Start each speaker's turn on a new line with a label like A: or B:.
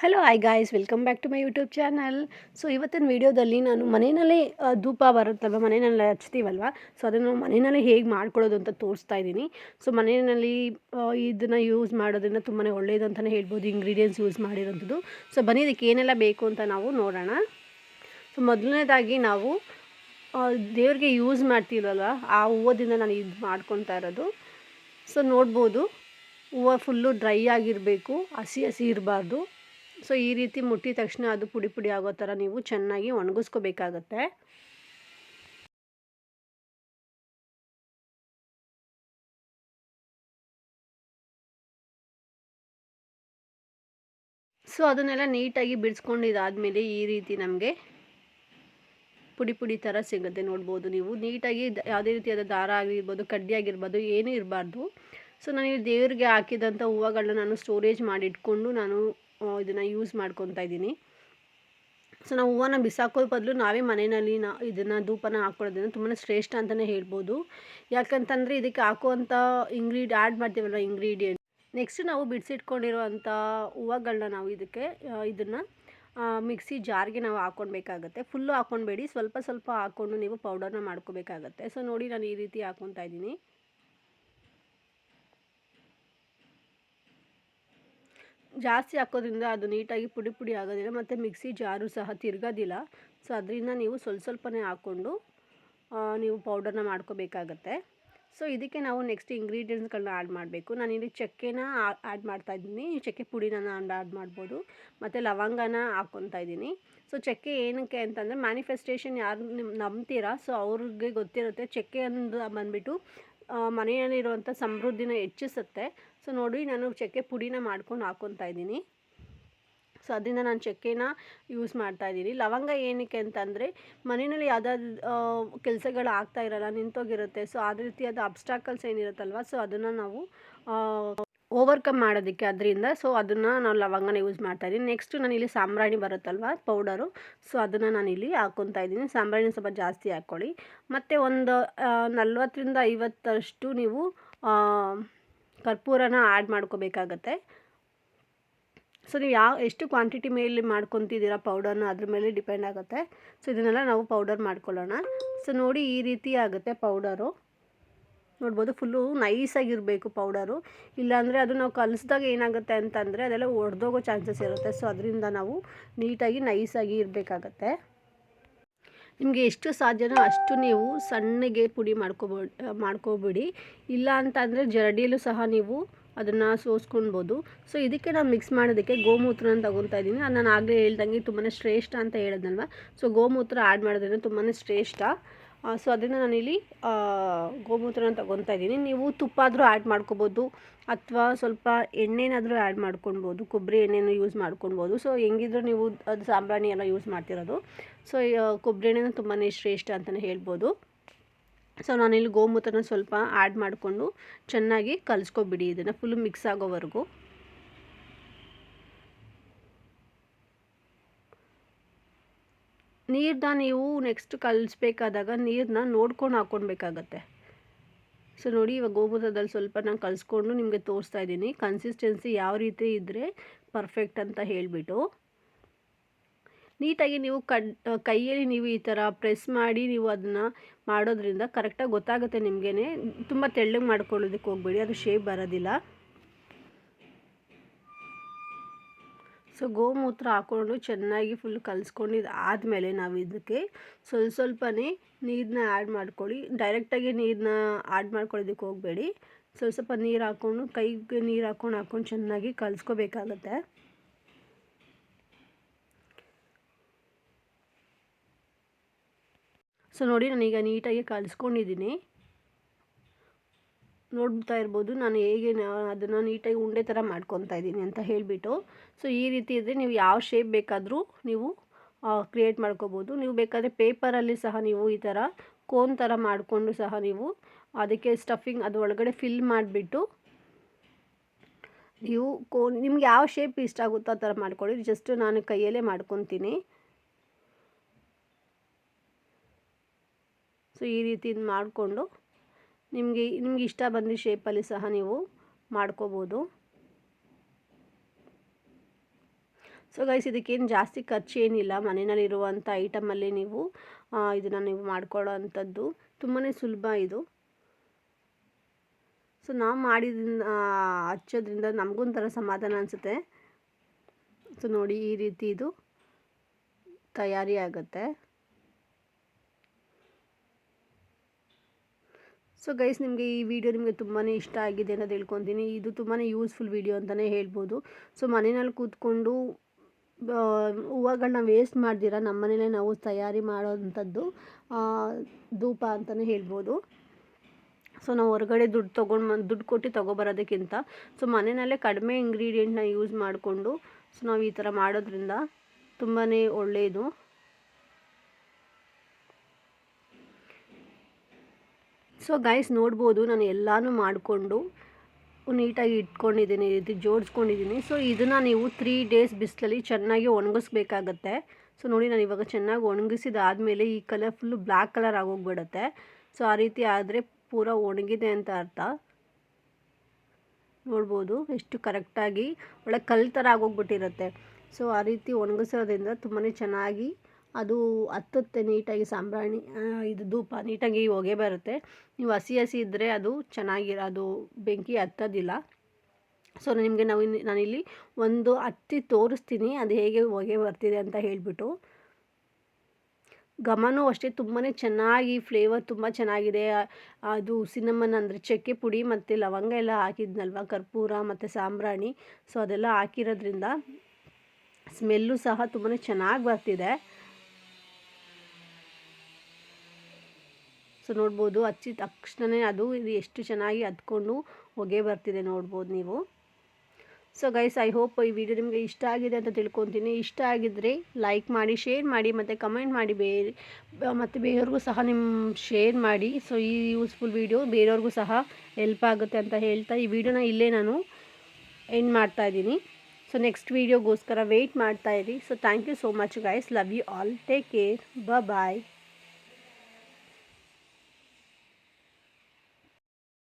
A: Hello I guys welcome back to my YouTube channel so ಇವತ್ತಿನ ವೀಡಿಯೋದಲ್ಲಿ ನಾನು ಮನೆಯಲ್ಲೇ ಧೂಪ ಬರುತ್ತಲ್ವ? ಮನೆಯಲ್ಲಿ ಹಚ್ತೀವಲ್ವ? ಸೊ ಅದನ್ನು ಮನೆಯಲ್ಲೇ ಹೇಗೆ ಮಾಡ್ಕೊಳ್ಳೋದು ಅಂತ ತೋರಿಸ್ತಾ ಇದ್ದೀನಿ. ಸೊ ಮನೆಯಲ್ಲಿ ಇದನ್ನು ಯೂಸ್ ಮಾಡೋದ್ರಿಂದ ತುಂಬಾ ಒಳ್ಳೆಯದು ಅಂತಲೇ ಹೇಳ್ಬೋದು. Ingredients use ಮಾಡಿರೋಂಥದ್ದು. ಸೊ ಬನ್ನಿ ಇದಕ್ಕೆ ಏನೆಲ್ಲ ಬೇಕು ಅಂತ ನಾವು ನೋಡೋಣ. ಸೊ ಮೊದಲನೇದಾಗಿ ನಾವು ದೇವ್ರಿಗೆ ಯೂಸ್ ಮಾಡ್ತೀವಲ್ವ? ಆ ಹೂವದಿಂದ ನಾನು ಇದು ಮಾಡ್ಕೊತಾ ಇರೋದು. ಸೊ ನೋಡ್ಬೋದು. ಹೂವು ಫುಲ್ಲು ಡ್ರೈ ಆಗಿರಬೇಕು. ಹಸಿ ಹಸಿ ಇರಬಾರ್ದು. ಸೊ ಈ ರೀತಿ ಮುಟ್ಟಿದ ತಕ್ಷಣ ಅದು ಪುಡಿ ಪುಡಿ ಆಗೋ ಥರ ನೀವು ಚೆನ್ನಾಗಿ ಒಣಗಿಸ್ಕೋಬೇಕಾಗತ್ತೆ. ಸೊ ಅದನ್ನೆಲ್ಲ ನೀಟಾಗಿ ಬಿಡಿಸ್ಕೊಂಡಿದ್ದಾದಮೇಲೆ ಈ ರೀತಿ ನಮಗೆ ಪುಡಿ ಪುಡಿ ಥರ ಸಿಗುತ್ತೆ ನೋಡ್ಬೋದು ನೀವು. ನೀಟಾಗಿ ಯಾವುದೇ ರೀತಿಯಾದ ದಾರ ಆಗಿರ್ಬೋದು, ಕಡ್ಡಿ ಆಗಿರ್ಬೋದು, ಏನೂ ಇರಬಾರ್ದು. ಸೊ ನಾನು ಈ ದೇವ್ರಿಗೆ ಹಾಕಿದಂಥ ಹೂವುಗಳನ್ನ ನಾನು ಸ್ಟೋರೇಜ್ ಮಾಡಿಟ್ಕೊಂಡು ನಾನು ಇದನ್ನು ಯೂಸ್ ಮಾಡ್ಕೊತಾ ಇದ್ದೀನಿ. ಸೊ ನಾವು ಹೂವನ್ನ ಬಿಸಾಕೋ ಬದಲು ನಾವೇ ಮನೆಯಲ್ಲಿ ನಾ, ಇದನ್ನು ಧೂಪನ ಹಾಕ್ಕೊಳ್ಳೋದ್ರಿಂದ ತುಂಬಾ ಶ್ರೇಷ್ಠ ಅಂತಲೇ ಹೇಳ್ಬೋದು. ಯಾಕಂತಂದರೆ ಇದಕ್ಕೆ ಹಾಕುವಂಥ ಇಂಗ್ರೀಡ್ ಆ್ಯಡ್ ಮಾಡ್ತೀವಲ್ಲ ಇಂಗ್ರೀಡಿಯೆಂಟ್ ನೆಕ್ಸ್ಟ್ ನಾವು ಬಿಡಿಸಿಟ್ಕೊಂಡಿರುವಂಥ ಹೂವುಗಳನ್ನ ನಾವು ಇದಕ್ಕೆ ಇದನ್ನು ಮಿಕ್ಸಿ ಜಾರ್ಗೆ ನಾವು ಹಾಕ್ಕೊಳ್ಬೇಕಾಗತ್ತೆ. ಫುಲ್ಲು ಹಾಕ್ಕೊಳ್ಬೇಡಿ. ಸ್ವಲ್ಪ ಸ್ವಲ್ಪ ಹಾಕ್ಕೊಂಡು ನೀವು ಪೌಡರ್ನ ಮಾಡ್ಕೋಬೇಕಾಗತ್ತೆ. ಸೊ ನೋಡಿ ನಾನು ಈ ರೀತಿ ಹಾಕ್ಕೊತಾ ಇದ್ದೀನಿ. ಜಾಸ್ತಿ ಹಾಕೋದ್ರಿಂದ ಅದು ನೀಟಾಗಿ ಪುಡಿ ಪುಡಿ ಆಗೋದಿಲ್ಲ, ಮತ್ತು ಮಿಕ್ಸಿ ಜಾರು ಸಹ ತಿರ್ಗೋದಿಲ್ಲ. ಸೊ ಅದರಿಂದ ನೀವು ಸ್ವಲ್ಪ ಸ್ವಲ್ಪನೇ ಹಾಕ್ಕೊಂಡು ನೀವು ಪೌಡರ್ನ ಮಾಡ್ಕೋಬೇಕಾಗತ್ತೆ. ಸೊ ಇದಕ್ಕೆ ನಾವು ನೆಕ್ಸ್ಟ್ ಇಂಗ್ರೀಡಿಯೆಂಟ್ಸ್ಗಳನ್ನ ಆ್ಯಡ್ ಮಾಡಬೇಕು. ನಾನು ಇಲ್ಲಿ ಚಕ್ಕೆನ ಆ್ಯಡ್ ಮಾಡ್ತಾ ಇದ್ದೀನಿ. ಚಕ್ಕೆ ಪುಡಿನ ನಾನು ಆ್ಯಡ್ ಮಾಡ್ಬೋದು. ಮತ್ತು ಲವಂಗನ ಹಾಕ್ಕೊತಾ ಇದ್ದೀನಿ. ಸೊ ಚಕ್ಕೆ ಏನಕ್ಕೆ ಅಂತಂದರೆ ಮ್ಯಾನಿಫೆಸ್ಟೇಷನ್ ಯಾರು ನಿಮ್ಮ ನಂಬ್ತೀರಾ? ಸೊ ಅವ್ರಿಗೆ ಗೊತ್ತಿರುತ್ತೆ. ಚಕ್ಕೆ ಅಂದ ಬಂದುಬಿಟ್ಟು ಮನೆಯಲ್ಲಿರುವಂಥ ಸಮೃದ್ಧಿನ ಹೆಚ್ಚಿಸುತ್ತೆ. ಸೊ ನೋಡಿ ನಾನು ಚಕ್ಕೆ ಪುಡಿನ ಮಾಡ್ಕೊಂಡು ಹಾಕ್ಕೊತಾ ಇದ್ದೀನಿ. ಸೊ ಅದರಿಂದ ನಾನು ಚಕ್ಕೆನ ಯೂಸ್ ಮಾಡ್ತಾ ಇದ್ದೀನಿ. ಲವಂಗ ಏನಕ್ಕೆ ಅಂತಂದರೆ, ಮನೆಯಲ್ಲಿ ಯಾವುದಾದ್ರು ಕೆಲಸಗಳು ಆಗ್ತಾ ಇರಲ್ಲ, ನಿಂತೋಗಿರುತ್ತೆ. ಸೊ ಆ ರೀತಿಯಾದ ಅಬ್ಸ್ಟಾಕಲ್ಸ್ ಏನಿರುತ್ತಲ್ವ ಸೊ ಅದನ್ನು ನಾವು ಓವರ್ಕಮ್ ಮಾಡೋದಕ್ಕೆ ಅದರಿಂದ. ಸೊ ಅದನ್ನು ನಾವು ಲವಂಗನ ಯೂಸ್ ಮಾಡ್ತಾ ಇದ್ದೀನಿ ನೆಕ್ಸ್ಟ್ ನಾನು ಇಲ್ಲಿ ಸಾಂಬ್ರಾಣಿ ಬರುತ್ತಲ್ವ ಪೌಡರು ಸೊ ಅದನ್ನು ನಾನು ಇಲ್ಲಿ ಹಾಕ್ಕೊತಾ ಇದ್ದೀನಿ ಸಾಂಬ್ರಾಣಿ ಸ್ವಲ್ಪ ಜಾಸ್ತಿ ಹಾಕ್ಕೊಳ್ಳಿ. ಮತ್ತು ಒಂದು ನಲ್ವತ್ತರಿಂದ ಐವತ್ತಷ್ಟು ನೀವು ಕರ್ಪೂರನ ಆ್ಯಡ್ ಮಾಡ್ಕೋಬೇಕಾಗತ್ತೆ. ಸೊ ನೀವು ಯಾವ, ಎಷ್ಟು ಕ್ವಾಂಟಿಟಿ ಮೇಲೆ ಮಾಡ್ಕೊತಿದ್ದೀರಾ ಪೌಡರ್ನ ಅದ್ರ ಮೇಲೆ ಡಿಪೆಂಡ್ ಆಗುತ್ತೆ. ಸೊ ಇದನ್ನೆಲ್ಲ ನಾವು ಪೌಡರ್ ಮಾಡ್ಕೊಳ್ಳೋಣ. ಸೊ ನೋಡಿ ಈ ರೀತಿ ಆಗುತ್ತೆ ಪೌಡರು ನೋಡ್ಬೋದು ಫುಲ್ಲು ನೈಸಾಗಿರಬೇಕು ಪೌಡರು ಇಲ್ಲಾಂದರೆ ಅದು ನಾವು ಕಲಿಸಿದಾಗ ಏನಾಗುತ್ತೆ ಅಂತಂದರೆ ಅದೆಲ್ಲ ಒಡೆದೋಗೋ ಚಾನ್ಸಸ್ ಇರುತ್ತೆ. ಸೊ ಅದರಿಂದ ನಾವು ನೀಟಾಗಿ ನೈಸಾಗಿ ಇರಬೇಕಾಗತ್ತೆ. ನಿಮಗೆ ಎಷ್ಟು ಸಾಧ್ಯನೋ ಅಷ್ಟು ನೀವು ಸಣ್ಣಗೆ ಪುಡಿ ಮಾಡ್ಕೋಬೋ, ಮಾಡ್ಕೋಬಿಡಿ. ಇಲ್ಲ ಅಂತಂದರೆ ಜರಡಿಯಲ್ಲೂ ಸಹ ನೀವು ಅದನ್ನು ಸೋಸ್ಕೊಳ್ಬೋದು ಸೊ ಇದಕ್ಕೆ ನಾನು ಮಿಕ್ಸ್ ಮಾಡೋದಕ್ಕೆ ಗೋಮೂತ್ರನ ತಗೊತಾ ಇದ್ದೀನಿ. ನಾನು ಆಗಲೇ ಹೇಳ್ದಂಗೆ ತುಂಬಾ ಶ್ರೇಷ್ಠ ಅಂತ ಹೇಳೋದಲ್ವ ಸೊ ಗೋಮೂತ್ರ ಆ್ಯಡ್ ಮಾಡೋದ್ರಿಂದ ತುಂಬಾ ಶ್ರೇಷ್ಠ. ಸೊ ಅದನ್ನು ನಾನಿಲ್ಲಿ ಗೋಮೂತ್ರನ ತಗೊತಾ ಇದ್ದೀನಿ. ನೀವು ತುಪ್ಪ ಆದರೂ ಆ್ಯಡ್ ಮಾಡ್ಕೋಬೋದು, ಅಥವಾ ಸ್ವಲ್ಪ ಎಣ್ಣೆನಾದರೂ ಆ್ಯಡ್ ಮಾಡ್ಕೊಳ್ಬೋದು ಕೊಬ್ಬರಿ ಎಣ್ಣೆನೂ ಯೂಸ್ ಮಾಡ್ಕೊಳ್ಬೋದು ಸೊ ಹೆಂಗಿದ್ರು ನೀವು ಅದು ಸಾಂಬ್ರಾಣಿ ಎಲ್ಲ ಯೂಸ್ ಮಾಡ್ತಿರೋದು. ಸೊ ಕೊಬ್ಬರಿ ಎಣ್ಣೆನೂ ತುಂಬಾ ಶ್ರೇಷ್ಠ ಅಂತಲೇ ಹೇಳ್ಬೋದು. ಸೊ ನಾನಿಲ್ಲಿ ಗೋಮೂತ್ರನ ಸ್ವಲ್ಪ ಆ್ಯಡ್ ಮಾಡಿಕೊಂಡು ಚೆನ್ನಾಗಿ ಕಲಿಸ್ಕೊಬಿಡಿ ಇದನ್ನು ಫುಲ್ ಮಿಕ್ಸ್ ಆಗೋವರೆಗೂ. ನೀರನ್ನ ನೀವು ನೆಕ್ಸ್ಟ್ ಕಲಿಸ್ಬೇಕಾದಾಗ ನೀರನ್ನ ನೋಡ್ಕೊಂಡು ಹಾಕ್ಕೊಳ್ಬೇಕಾಗತ್ತೆ ಸೊ ನೋಡಿ ಇವಾಗ ಗೋಮೂತ್ರದಲ್ಲಿ ಸ್ವಲ್ಪ ನಾನು ಕಲಿಸ್ಕೊಂಡು ನಿಮಗೆ ತೋರಿಸ್ತಾ ಇದ್ದೀನಿ. ಕನ್ಸಿಸ್ಟೆನ್ಸಿ ಯಾವ ರೀತಿ ಇದ್ದರೆ ಪರ್ಫೆಕ್ಟ್ ಅಂತ ಹೇಳಿಬಿಟ್ಟು. ನೀಟಾಗಿ ನೀವು ಕೈಯಲ್ಲಿ ನೀವು ಈ ಥರ ಪ್ರೆಸ್ ಮಾಡಿ ನೀವು ಅದನ್ನು ಮಾಡೋದ್ರಿಂದ ಕರೆಕ್ಟಾಗಿ ಗೊತ್ತಾಗುತ್ತೆ ನಿಮಗೇ ತುಂಬ ತೆಳ್ಳಗೆ ಮಾಡ್ಕೊಳ್ಳೋದಕ್ಕೆ ಹೋಗ್ಬೇಡಿ, ಅದು ಶೇಪ್ ಬರೋದಿಲ್ಲ. ಸೊ ಗೋಮೂತ್ರ ಹಾಕ್ಕೊಂಡು ಚೆನ್ನಾಗಿ ಫುಲ್ ಕಲಿಸ್ಕೊಂಡಿದ್ದು ಆದಮೇಲೆ ನಾವು ಇದಕ್ಕೆ ಸ್ವಲ್ಪ ಸ್ವಲ್ಪನೇ ನೀರನ್ನ ಆ್ಯಡ್ ಮಾಡ್ಕೊಳ್ಳಿ. ಡೈರೆಕ್ಟಾಗಿ ನೀರನ್ನ ಆ್ಯಡ್ ಮಾಡ್ಕೊಳ್ಳೋದಕ್ಕೆ ಹೋಗಬೇಡಿ. ಸ್ವಲ್ಪ ಸ್ವಲ್ಪ ನೀರು ಹಾಕ್ಕೊಂಡು ಕೈಗೆ ನೀರು ಹಾಕ್ಕೊಂಡು ಹಾಕ್ಕೊಂಡು ಚೆನ್ನಾಗಿ ಕಲಿಸ್ಕೋಬೇಕಾಗತ್ತೆ. ಸೊ ನೋಡಿ ನಾನೀಗ ನೀಟಾಗಿ ಕಲಿಸ್ಕೊಂಡಿದ್ದೀನಿ ನೋಡ್ತಾ ಇರ್ಬೋದು. ನಾನು ಹೇಗೆ ಅದನ್ನು ನೀಟಾಗಿ ಉಂಡೆ ಥರ ಮಾಡ್ಕೊತಾ ಇದ್ದೀನಿ ಅಂತ ಹೇಳಿಬಿಟ್ಟು. ಸೊ ಈ ರೀತಿ ಇದ್ದರೆ ನೀವು ಯಾವ ಶೇಪ್ ಬೇಕಾದರೂ ನೀವು ಕ್ರಿಯೇಟ್ ಮಾಡ್ಕೋಬೋದು. ನೀವು ಬೇಕಾದರೆ ಪೇಪರಲ್ಲಿ ಸಹ ನೀವು ಈ ಥರ ಕೋನ್ ಥರ ಮಾಡಿಕೊಂಡು ಸಹ ನೀವು ಅದಕ್ಕೆ ಸ್ಟಫಿಂಗ್ ಅದು ಒಳಗಡೆ ಫಿಲ್ ಮಾಡಿಬಿಟ್ಟು ನೀವು ಕೋನ್ ನಿಮ್ಗೆ ಯಾವ ಶೇಪ್ ಇಷ್ಟ ಆಗುತ್ತೋ ಆ ಥರ ಮಾಡ್ಕೊಳ್ಳಿ. ಜಸ್ಟ್ ನಾನು ಕೈಯಲ್ಲೇ ಮಾಡ್ಕೊತೀನಿ. ಸೊ ಈ ರೀತಿ ಮಾಡಿಕೊಂಡು ನಿಮಗೆ, ನಿಮ್ಗೆ ಇಷ್ಟ ಬಂದ ಶೇಪಲ್ಲಿ ಸಹ ನೀವು ಮಾಡ್ಕೋಬೋದು. ಸೊ ಗೈಸ್ ಇದಕ್ಕೇನು ಜಾಸ್ತಿ ಖರ್ಚು ಏನಿಲ್ಲ. ಮನೆಯಲ್ಲಿರುವಂಥ ಐಟಮಲ್ಲಿ ನೀವು ಇದನ್ನು ನೀವು ಮಾಡ್ಕೊಳ್ಳೋ ಅಂಥದ್ದು ತುಂಬಾ ಸುಲಭ ಇದು. ಸೊ ನಾವು ಮಾಡಿದ ಹಚ್ಚೋದ್ರಿಂದ ನಮಗೊಂಥರ ಸಮಾಧಾನ ಅನಿಸುತ್ತೆ. ಸೊ ನೋಡಿ ಈ ರೀತಿ ಇದು ತಯಾರಿ ಆಗುತ್ತೆ. ಸೊ ಗೈಸ್ ನಿಮಗೆ ಈ ವಿಡಿಯೋ ನಿಮಗೆ ತುಂಬಾ ಇಷ್ಟ ಆಗಿದೆ ಅಂತ ತಿಳ್ಕೊತೀನಿ ಇದು ತುಂಬಾ ಯೂಸ್ಫುಲ್ ವಿಡಿಯೋ ಅಂತಲೇ ಹೇಳ್ಬೋದು. ಸೊ ಮನೆಯಲ್ಲಿ ಕೂತ್ಕೊಂಡು ಹೂವುಗಳನ್ನ ವೇಸ್ಟ್ ಮಾಡ್ದಿರ? ನಮ್ಮ ಮನೇಲೆ ನಾವು ತಯಾರಿ ಮಾಡೋವಂಥದ್ದು ಧೂಪ ಅಂತಲೇ ಹೇಳ್ಬೋದು. ಸೊ ನಾವು ಹೊರಗಡೆ ದುಡ್ಡು ತೊಗೊಂಡು ದುಡ್ಡು ಕೊಟ್ಟು ತೊಗೊಬರೋದಕ್ಕಿಂತ ಸೊ ಮನೆಯಲ್ಲೇ ಕಡಿಮೆ ಇಂಗ್ರೀಡಿಯೆಂಟ್ನ ಯೂಸ್ ಮಾಡಿಕೊಂಡು ಸೊ ನಾವು ಈ ಥರ ಮಾಡೋದ್ರಿಂದ ತುಂಬಾ ಒಳ್ಳೆಯದು ಸೊ ಗೈಸ್ ನೋಡ್ಬೋದು. ನಾನು ಎಲ್ಲನೂ ಮಾಡಿಕೊಂಡು ನೀಟಾಗಿ ಇಟ್ಕೊಂಡಿದ್ದೀನಿ ಈ ರೀತಿ ಜೋಡಿಸ್ಕೊಂಡಿದ್ದೀನಿ. ಸೊ ಇದನ್ನು ನೀವು ತ್ರೀ ಡೇಸ್ ಬಿಸಿಲಲ್ಲಿ ಚೆನ್ನಾಗಿ ಒಣಗಿಸ್ಬೇಕಾಗತ್ತೆ. ಸೊ ನೋಡಿ, ನಾನು ಇವಾಗ ಚೆನ್ನಾಗಿ ಒಣಗಿಸಿದಾದಮೇಲೆ ಈ ಕಲರ್ ಫುಲ್ಲು ಬ್ಲ್ಯಾಕ್ ಕಲರ್ ಆಗೋಗ್ಬಿಡುತ್ತೆ. ಸೊ ಆ ರೀತಿ ಆದರೆ ಪೂರ ಒಣಗಿದೆ ಅಂತ ಅರ್ಥ. ನೋಡ್ಬೋದು, ಎಷ್ಟು ಕರೆಕ್ಟಾಗಿ ಒಳ್ಳೆ ಕಲ್ ಥರ ಆಗೋಗ್ಬಿಟ್ಟಿರುತ್ತೆ. ಸೊ ಆ ರೀತಿ ಒಣಗಿಸೋದ್ರಿಂದ ತುಂಬಾ ಚೆನ್ನಾಗಿ ಅದು ಹತ್ತುತ್ತೆ ನೀಟಾಗಿ ಸಾಂಬ್ರಾಣಿ ಇದು ಧೂಪ ನೀಟಾಗಿ ಹೊಗೆ ಬರುತ್ತೆ. ನೀವು ಹಸಿ ಹಸಿ ಇದ್ದರೆ ಅದು ಚೆನ್ನಾಗಿರ ಅದು ಬೆಂಕಿ ಹತ್ತೋದಿಲ್ಲ. ಸೊ ನಿಮಗೆ ನಾವು ನಾನಿಲ್ಲಿ ಒಂದು ಹತ್ತಿ ತೋರಿಸ್ತೀನಿ, ಅದು ಹೇಗೆ ಹೊಗೆ ಬರ್ತಿದೆ ಅಂತ ಹೇಳಿಬಿಟ್ಟು. ಘಮನೂ ಅಷ್ಟೇ ತುಂಬಾ ಚೆನ್ನಾಗಿ ಫ್ಲೇವರ್ ತುಂಬ ಚೆನ್ನಾಗಿದೆ. ಅದು ಸಿನಮನ್ ಅಂದರೆ ಚಕ್ಕೆ ಪುಡಿ ಮತ್ತು ಲವಂಗ ಎಲ್ಲ ಹಾಕಿದ್ನಲ್ವ, ಕರ್ಪೂರ ಮತ್ತು ಸಾಂಬ್ರಾಣಿ. ಸೊ ಅದೆಲ್ಲ ಹಾಕಿರೋದ್ರಿಂದ ಸ್ಮೆಲ್ಲು ಸಹ ತುಂಬಾ ಚೆನ್ನಾಗಿ ಬರ್ತಿದೆ. ಸೊ ನೋಡ್ಬೋದು ಹಚ್ಚಿದ ತಕ್ಷಣವೇ ಅದು ಇದು ಎಷ್ಟು ಚೆನ್ನಾಗಿ ಹತ್ಕೊಂಡು ಹೊಗೆ ಬರ್ತಿದೆ ನೋಡ್ಬೋದು ನೀವು. ಸೊ ಗೈಸ್ ಐ ಹೋಪ್ ಈ ವಿಡಿಯೋ ನಿಮಗೆ ಇಷ್ಟ ಆಗಿದೆ ಅಂತ ತಿಳ್ಕೊತೀನಿ. ಇಷ್ಟ ಆಗಿದ್ದರೆ ಲೈಕ್ ಮಾಡಿ ಶೇರ್ ಮಾಡಿ, ಮತ್ತು ಕಮೆಂಟ್ ಮಾಡಿ, ಬೇರೆ, ಮತ್ತು ಬೇರೆಯವ್ರಿಗೂ ಸಹ ನಿಮ್ಮ ಶೇರ್ ಮಾಡಿ. ಸೊ ಈ ಯೂಸ್ಫುಲ್ ವಿಡಿಯೋ ಬೇರೆಯವ್ರಿಗೂ ಸಹ ಹೆಲ್ಪ್ ಆಗುತ್ತೆ ಅಂತ ಹೇಳ್ತಾ ಈ ವಿಡಿಯೋನ ಇಲ್ಲೇ ನಾನು ಎಂಡ್ ಮಾಡ್ತಾ ಇದ್ದೀನಿ. ಸೊ ನೆಕ್ಸ್ಟ್ ವೀಡಿಯೋಗೋಸ್ಕರ wait ಮಾಡ್ತಾಯಿರಿ so thank you so much guys love you all take care ಬ ಬಾಯ್